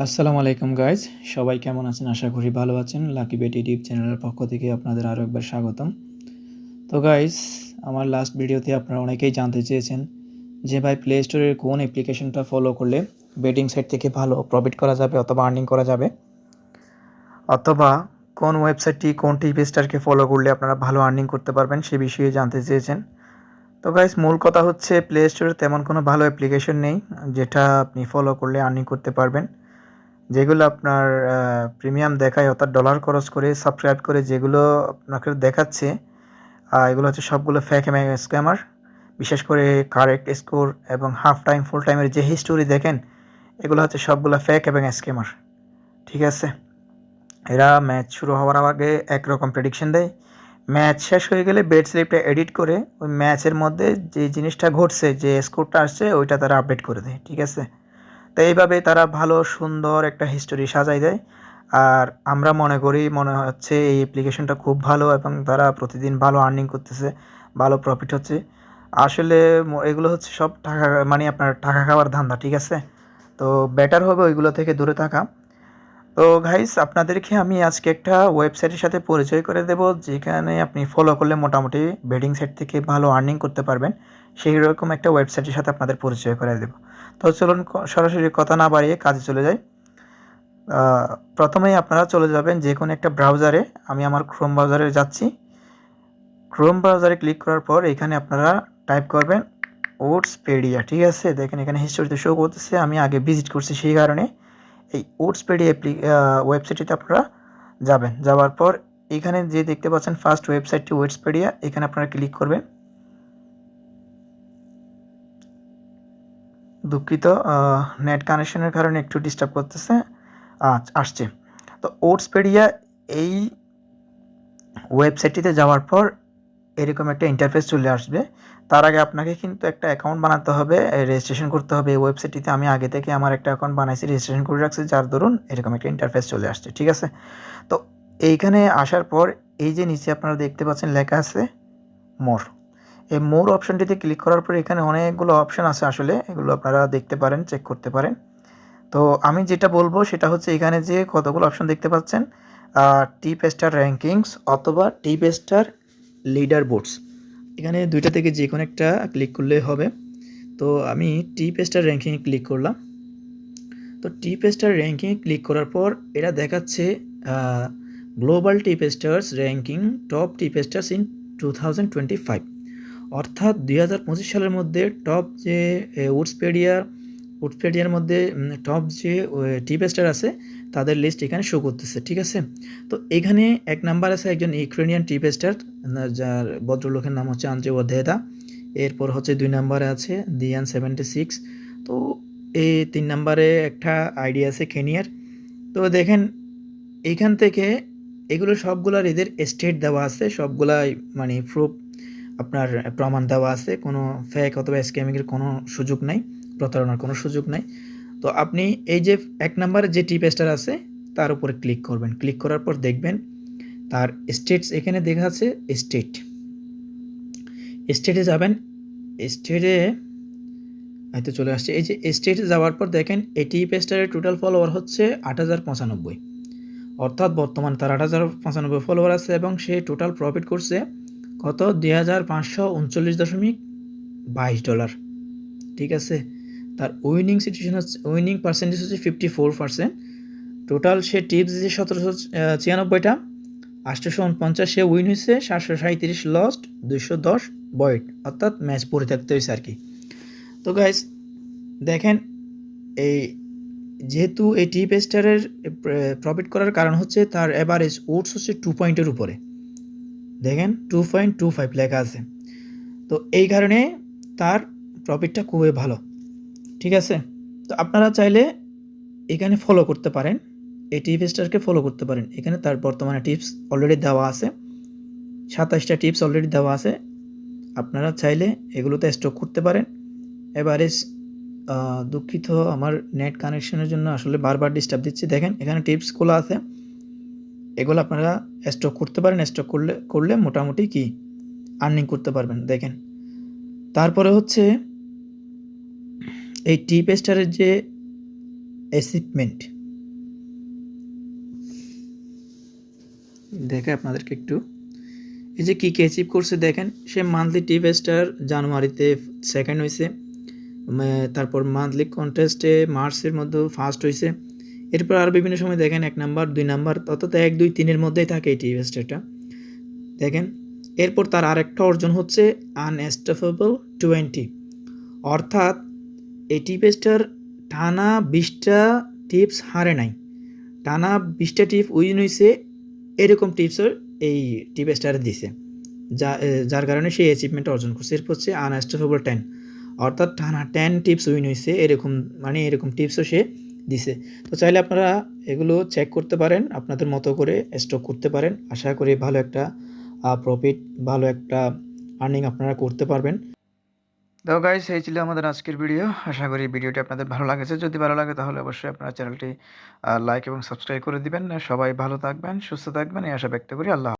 আসসালামু আলাইকুম গাইজ সবাই কেমন আছেন? আশা করি ভালো আছেন। লাকি বেটি ইউটিউব চ্যানেলের পক্ষ থেকে আপনাদের আরও একবার স্বাগতম। তো গাইজ আমার লাস্ট ভিডিওতে আপনারা অনেকেই জানতে চেয়েছেন যে, ভাই প্লে স্টোরের কোন অ্যাপ্লিকেশনটা ফলো করলে বেটিং সাইট থেকে ভালো প্রফিট করা যাবে অথবা আর্নিং করা যাবে? অথবা কোন ওয়েবসাইটটি কোন টিভি স্টারকে ফলো করলে আপনারা ভালো আর্নিং করতে পারবেন সে বিষয়ে জানতে চেয়েছেন। তো গাইস মূল কথা হচ্ছে প্লে স্টোরে তেমন কোনো ভালো অ্যাপ্লিকেশন নেই যেটা আপনি ফলো করলে আর্নিং করতে পারবেন। যেগুলো আপনার প্রিমিয়াম দেখায়, অর্থাৎ ডলার খরচ করে সাবস্ক্রাইব করে যেগুলো আপনাকে দেখাচ্ছে এগুলো হচ্ছে সবগুলো ফ্যাক স্ক্যামার বিশেষ করে কারেক্ট স্কোর এবং হাফ টাইম ফুল টাইমের যে হিস্টোরি দেখেন, এগুলো হচ্ছে সবগুলো ফ্যাক এবং স্ক্যামার ঠিক আছে? এরা ম্যাচ শুরু হওয়ার আগে একরকম প্রেডিকশন দেয়। ম্যাচ শেষ হয়ে গেলে বেড স্লিপটা এডিট করে, ওই ম্যাচের মধ্যে যে জিনিসটা ঘটছে, যে স্কোরটা আসছে, ওইটা তারা আপডেট করে দেয়। ঠিক আছে? তো এইভাবে তারা ভালো, সুন্দর একটা হিস্টোরি সাজাই দেয়। আর আমরা মনে করি, মনে হচ্ছে এই অ্যাপ্লিকেশনটা খুব ভালো এবং তারা প্রতিদিন ভালো আর্নিং করতেছে, ভালো প্রফিট হচ্ছে। আসলে এগুলো হচ্ছে সব টাকা মানে আপনার টাকা খাওয়ার ধান্দা, ঠিক আছে? তো বেটার হবে ওইগুলো থেকে দূরে থাকা। তো গাইস আপনাদেরকে আমি আজকে একটা ওয়েবসাইটের সাথে পরিচয় করে দেব, যেখানে আপনি ফলো করলে মোটামুটি বেডিং সাইট থেকে ভালো আর্নিং করতে পারবেন। সেই রকম একটা ওয়েবসাইটের সাথে আপনাদের পরিচয় করে দেব। তো চলুন সরাসরি কথা না বাড়িয়ে কাজে চলে যাই। প্রথমেই আপনারা চলে যাবেন যে কোনো একটা ব্রাউজারে আমি আমার ক্রোম ব্রাউজারে যাচ্ছি। ক্রোম ব্রাউজারে ক্লিক করার পর এখানে আপনারা টাইপ করবেন ওটস পেডিয়া ঠিক আছে? দেখেন এখানে হিস্টোরিতে শো করতেছে। আমি আগে ভিজিট করছি সেই কারণে। এই ওটসপেডিয়া অ্যাপ্লি ওয়েবসাইটটিতে আপনারা যাবেন। যাওয়ার পর এখানে যে দেখতে পাচ্ছেন ফার্স্ট ওয়েবসাইটটি ওয়েটসপেডিয়া এখানে আপনারা ক্লিক করবেন। দুঃখিত নেট কানেকশনের কারণে একটু ডিস্টার্ব করতেছে। আচ্ছা আসছে। তো ওটসপেডিয়া এই ওয়েবসাইটটিতে যাওয়ার পর এরকম একটা ইন্টারফেস চলে আসবে। তার আগে আপনাকে কিন্তু একটা অ্যাকাউন্ট বানাতে হবে রেজিস্ট্রেশন করতে হবে। এই ওয়েবসাইটটিতে আমি আগে থেকে আমার একটা অ্যাকাউন্ট বানাইছি রেজিস্ট্রেশন করে রাখছি, যার দরুন এরকম একটা ইন্টারফেস চলে আসছে, ঠিক আছে? তো এইখানে আসার পর এই যে নিচে আপনারা দেখতে পাচ্ছেন লেখা আছে, মোর। এই মোর অপশনটিতে ক্লিক করার পর এখানে অনেকগুলো অপশন আছে আসলে, এগুলো আপনারা দেখতে পারেন, চেক করতে পারেন। তো আমি যেটা বলব সেটা হচ্ছে এখানে যে কতগুলো অপশন দেখতে পাচ্ছেন টিপ স্টার র্যাঙ্কিংস অথবা টিপ স্টার লিডার বোর্ডস এখানে দুইটা থেকে যে কোনো একটা ক্লিক করলে হবে। তো আমি টিপ স্টার র্যাঙ্কিংয়ে ক্লিক করলাম। তো টিপ স্টার র্যাঙ্কিংয়ে ক্লিক করার পর এরা দেখাচ্ছে global tipsters ranking top tipsters in two thousand twenty five অর্থাৎ দুই হাজার পঁচিশ সালের মধ্যে টপ যে উডসপেডিয়া উডসপেডিয়ার মধ্যে টপ যে টিপ স্টার আছে, তাদের লিস্ট এখানে শো করতেছে, ঠিক আছে? তো এখানে এক নাম্বার আছে একজন ইউক্রেনিয়ান টিপ স্টার যার ভদ্রলোকের নাম হচ্ছে আন্দ্রে ওদেদা এরপর হচ্ছে দুই নাম্বারে আছে দিয়ান সেভেন্টি সিক্স তো এই তিন নাম্বারে একটা আইডিয়া আছে কেনিয়ার তো দেখেন এইখান থেকে এগুলো সবগুলার এদের স্টেট দেওয়া আছে, সবগুলাই মানে প্রুফ আপনার প্রমাণ দেওয়া আছে, কোনো ফেক অথবা স্ক্যামিংয়ের কোনো সুযোগ নাই, প্রতারণার কোনো সুযোগ নাই। তো আপনি এই যে এক নাম্বারে যে টিপ স্টার আছে, তার উপরে ক্লিক করবেন। ক্লিক করার পর দেখবেন তার স্টেটস এখানে দেখা আছে স্টেট স্টেটে যাবেন স্টেটে হয়তো চলে আসছে। এই যে স্টেটে যাওয়ার পর দেখেন, এই টিপ স্টারের টোটাল ফলোয়ার হচ্ছে আট হাজার পঁচানব্বই। অর্থাৎ বর্তমান তার আট হাজার পঁচানব্বই ফলোয়ার আছে এবং সে টোটাল প্রফিট করছে কত? দুই হাজার পাঁচশো উনচল্লিশ দশমিক বাইশ ডলার। ঠিক আছে? তার উইনিং সিচুয়েশন হচ্ছে উইনিং পার্সেন্টেজ হচ্ছে ফিফটি ফোর পার্সেন্ট টোটাল সে টিপস যে সতেরোশো ছিয়ানব্বইটা। আটশোশো উনপঞ্চাশ সে উইন হয়েছে, সাতশো সাঁত্রিশ লস্ট দুইশো দশ বয়েড অর্থাৎ ম্যাচ পড়ে থাকতে হয়েছে আর কি। তো গাইস দেখেন, এই যেহেতু এই টিপ স্টারের প্রফিট করার কারণ হচ্ছে তার অ্যাভারেজ ওটস হচ্ছে টু পয়েন্টের উপরে। দেখেন টু পয়েন্ট টু ফাইভ লেখা আছে। তো এই কারণে তার প্রফিটটা খুবই ভালো। ঠিক আছে? তো আপনারা চাইলে এখানে ফলো করতে পারেন। এই টিপ স্টারকে ফলো করতে পারেন। এখানে তার বর্তমানে টিপস অলরেডি দেওয়া আছে। সাতাশটা টিপস অলরেডি দেওয়া আছে। আপনারা চাইলে এগুলোতে স্টক করতে পারেন। এবারে দুঃখিত, আমার নেট কানেকশনের জন্য আসলে বারবার ডিস্টার্ব দিচ্ছে। দেখেন, এখানে টিপসগুলো আছে। এগুলো আপনারা স্টক করতে পারেন স্টক করলে করলে মোটামুটি কি আর্নিং করতে পারবেন, দেখেন। তারপরে হচ্ছে এই টিপ স্টারের যে অ্যাচিভমেন্ট দেখে আপনাদেরকে একটু। এই যে কী কী অ্যাচিভ করছে, দেখেন, সে মান্থলি টিপ স্টার জানুয়ারিতে সেকেন্ড হয়েছে তারপর মান্থলি কন্টেস্টে মার্চের মধ্যে ফার্স্ট হয়েছে এরপর আর বিভিন্ন সময় দেখেন এক নাম্বার, দুই নাম্বার, অর্থাৎ এক, দুই, তিনের মধ্যেই থাকে এই টিপ স্টারটা দেখেন, এরপর তার আরেকটা অর্জন হচ্ছে আনএস্টাফেবল টোয়েন্টি অর্থাৎ এই টিপ স্টার টানা বিশটা টিপস হারে নাই। টানা বিশটা টিপ উইন হয়েছে এরকম টিপসও এই টিপ স্টারে দিছে। যা যার কারণে সেই অ্যাচিভমেন্ট অর্জন করছে। এরপর হচ্ছে আনএস্টাফেবল টেন অর্থাৎ টানা টেন টিপস উইন হয়েছে এরকম মানে এরকম টিপসও সে দিছে। তো চাইলে আপনারা এগুলো চেক করতে পারেন, আপনাদের মতো করে স্টক করতে পারেন। আশা করি ভালো একটা প্রফিট ভালো একটা আর্নিং আপনারা করতে পারবেন। তো গাইস এই ছিল আমাদের আজকের ভিডিও আশা করি ভিডিওটি আপনাদের ভালো লাগেছে। যদি ভালো লাগে তাহলে অবশ্যই আপনারা চ্যানেলটি লাইক এবং সাবস্ক্রাইব করে দিবেন। সবাই ভালো থাকবেন, সুস্থ থাকবেন। এই আশা ব্যক্ত করি আল্লাহ